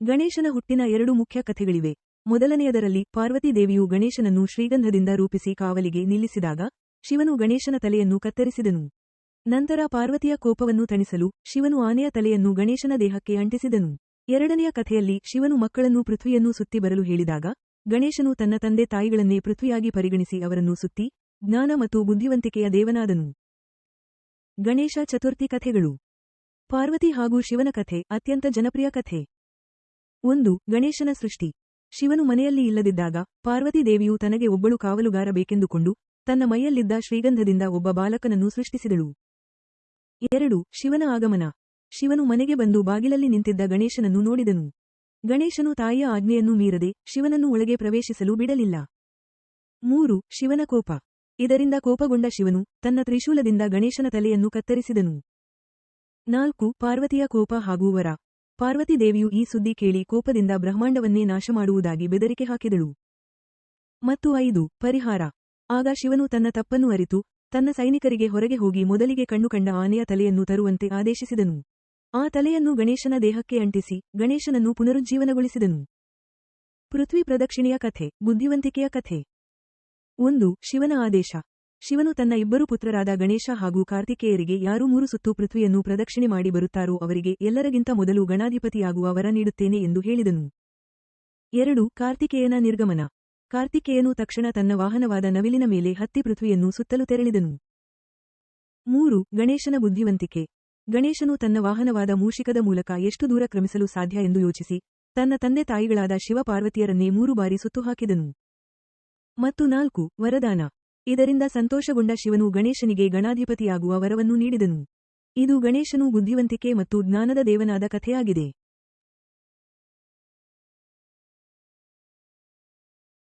ಗಣೇಶನ ಹುಟ್ಟಿನ ಎರಡು ಮುಖ್ಯ ಕಥೆಗಳಿವೆ. ಮೊದಲನೆಯದರಲ್ಲಿ ಪಾರ್ವತಿ ದೇವಿಯು ಗಣೇಶನನ್ನು ಶ್ರೀಗಂಧದಿಂದ ರೂಪಿಸಿ ಕಾವಲಿಗೆ ನಿಲ್ಲಿಸಿದಾಗ ಶಿವನು ಗಣೇಶನ ತಲೆಯನ್ನು ಕತ್ತರಿಸಿದನು. ನಂತರ ಪಾರ್ವತಿಯ ಕೋಪವನ್ನು ತಣಿಸಲು ಶಿವನು ಆನೆಯ ತಲೆಯನ್ನು ಗಣೇಶನ ದೇಹಕ್ಕೆ ಅಂಟಿಸಿದನು. ಎರಡನೆಯ ಕಥೆಯಲ್ಲಿ ಶಿವನು ಮಕ್ಕಳನ್ನು ಪೃಥ್ವಿಯನ್ನು ಸುತ್ತಿ ಬರಲು ಹೇಳಿದಾಗ ಗಣೇಶನು ತನ್ನ ತಂದೆ ತಾಯಿಗಳನ್ನೇ ಪೃಥ್ವಿಯಾಗಿ ಪರಿಗಣಿಸಿ ಅವರನ್ನು ಸುತ್ತಿ ಜ್ಞಾನ ಮತ್ತು ಬುದ್ಧಿವಂತಿಕೆಯ ದೇವನಾದನು. ಗಣೇಶ ಚತುರ್ಥಿ ಕಥೆಗಳು. ಪಾರ್ವತಿ ಹಾಗೂ ಶಿವನ ಕಥೆ ಅತ್ಯಂತ ಜನಪ್ರಿಯ ಕಥೆ. ಒಂದು, ಗಣೇಶನ ಸೃಷ್ಟಿ. ಶಿವನು ಮನೆಯಲ್ಲಿ ಇಲ್ಲದಿದ್ದಾಗ ಪಾರ್ವತಿ ದೇವಿಯು ತನಗೆ ಒಬ್ಬಳು ಕಾವಲುಗಾರ ಬೇಕೆಂದುಕೊಂಡು ತನ್ನ ಮೈಯಲ್ಲಿದ್ದ ಶ್ರೀಗಂಧದಿಂದ ಒಬ್ಬ ಬಾಲಕನನ್ನು ಸೃಷ್ಟಿಸಿದಳು. ಎರಡು, ಶಿವನ ಆಗಮನ. ಶಿವನು ಮನೆಗೆ ಬಂದು ಬಾಗಿಲಲ್ಲಿ ನಿಂತಿದ್ದ ಗಣೇಶನನ್ನು ನೋಡಿದನು. ಗಣೇಶನು ತಾಯಿಯ ಆಜ್ಞೆಯನ್ನು ಮೀರದೆ ಶಿವನನ್ನು ಒಳಗೆ ಪ್ರವೇಶಿಸಲು ಬಿಡಲಿಲ್ಲ. ಮೂರು, ಶಿವನ ಕೋಪ. ಇದರಿಂದ ಕೋಪಗೊಂಡ ಶಿವನು ತನ್ನ ತ್ರಿಶೂಲದಿಂದ ಗಣೇಶನ ತಲೆಯನ್ನು ಕತ್ತರಿಸಿದನು. ನಾಲ್ಕು, ಪಾರ್ವತಿಯ ಕೋಪ ಹಾಗೂ ವರ. ಪಾರ್ವತಿ ದೇವಿಯು ಈ ಸುದ್ದಿ ಕೇಳಿ ಕೋಪದಿಂದ ಬ್ರಹ್ಮಾಂಡವನ್ನೇ ನಾಶಮಾಡುವುದಾಗಿ ಬೆದರಿಕೆ ಹಾಕಿದಳು. ಮತ್ತು ಐದು, ಪರಿಹಾರ. ಆಗ ಶಿವನು ತನ್ನ ತಪ್ಪನ್ನು ಅರಿತು, ತನ್ನ ಸೈನಿಕರಿಗೆ ಹೊರಗೆ ಹೋಗಿ ಮೊದಲಿಗೆ ಕಣ್ಣು ಕಂಡ ಆನೆಯ ತಲೆಯನ್ನು ತರುವಂತೆ ಆದೇಶಿಸಿದನು. ಆ ತಲೆಯನ್ನು ಗಣೇಶನ ದೇಹಕ್ಕೆ ಅಂಟಿಸಿ, ಗಣೇಶನನ್ನು ಪುನರುಜ್ಜೀವನಗೊಳಿಸಿದನು. ಪೃಥ್ವಿ ಪ್ರದಕ್ಷಿಣೆಯ ಕಥೆ, ಬುದ್ಧಿವಂತಿಕೆಯ ಕಥೆ. ಒಂದು, ಶಿವನ ಆದೇಶ. ಶಿವನು ತನ್ನ ಇಬ್ಬರು ಪುತ್ರರಾದ ಗಣೇಶ ಹಾಗೂ ಕಾರ್ತಿಕೇಯರಿಗೆ ಯಾರು ಮೂರು ಸುತ್ತು ಪೃಥ್ವಿಯನ್ನು ಪ್ರದಕ್ಷಿಣೆ ಮಾಡಿ ಬರುತ್ತಾರೋ ಅವರಿಗೆ ಎಲ್ಲರಿಗಿಂತ ಮೊದಲು ಗಣಾಧಿಪತಿಯಾಗುವ ವರ ನೀಡುತ್ತೇನೆ ಎಂದು ಹೇಳಿದನು. ಎರಡು, ಕಾರ್ತಿಕೇಯನ ನಿರ್ಗಮನ. ಕಾರ್ತಿಕೇಯನು ತಕ್ಷಣ ತನ್ನ ವಾಹನವಾದ ನವಿಲಿನ ಮೇಲೆ ಹತ್ತಿ ಪೃಥ್ವಿಯನ್ನು ಸುತ್ತಲು ತೆರಳಿದನು. ಮೂರು, ಗಣೇಶನ ಬುದ್ಧಿವಂತಿಕೆ. ಗಣೇಶನು ತನ್ನ ವಾಹನವಾದ ಮೂಷಿಕದ ಮೂಲಕ ಎಷ್ಟು ದೂರ ಕ್ರಮಿಸಲು ಸಾಧ್ಯ ಎಂದು ಯೋಚಿಸಿ, ತನ್ನ ತಂದೆ ತಾಯಿಗಳಾದ ಶಿವಪಾರ್ವತಿಯರನ್ನೇ ಮೂರು ಬಾರಿ ಸುತ್ತು ಹಾಕಿದನು. ಮತ್ತು ನಾಲ್ಕು, ವರದಾನ. ಇದರಿಂದ ಸಂತೋಷಗೊಂಡ ಶಿವನು ಗಣೇಶನಿಗೆ ಗಣಾಧಿಪತಿಯಾಗುವ ವರವನ್ನು ನೀಡಿದನು. ಇದು ಗಣೇಶನು ಬುದ್ಧಿವಂತಿಕೆ ಮತ್ತು ಜ್ಞಾನದ ದೇವನಾದ ಕಥೆಯಾಗಿದೆ.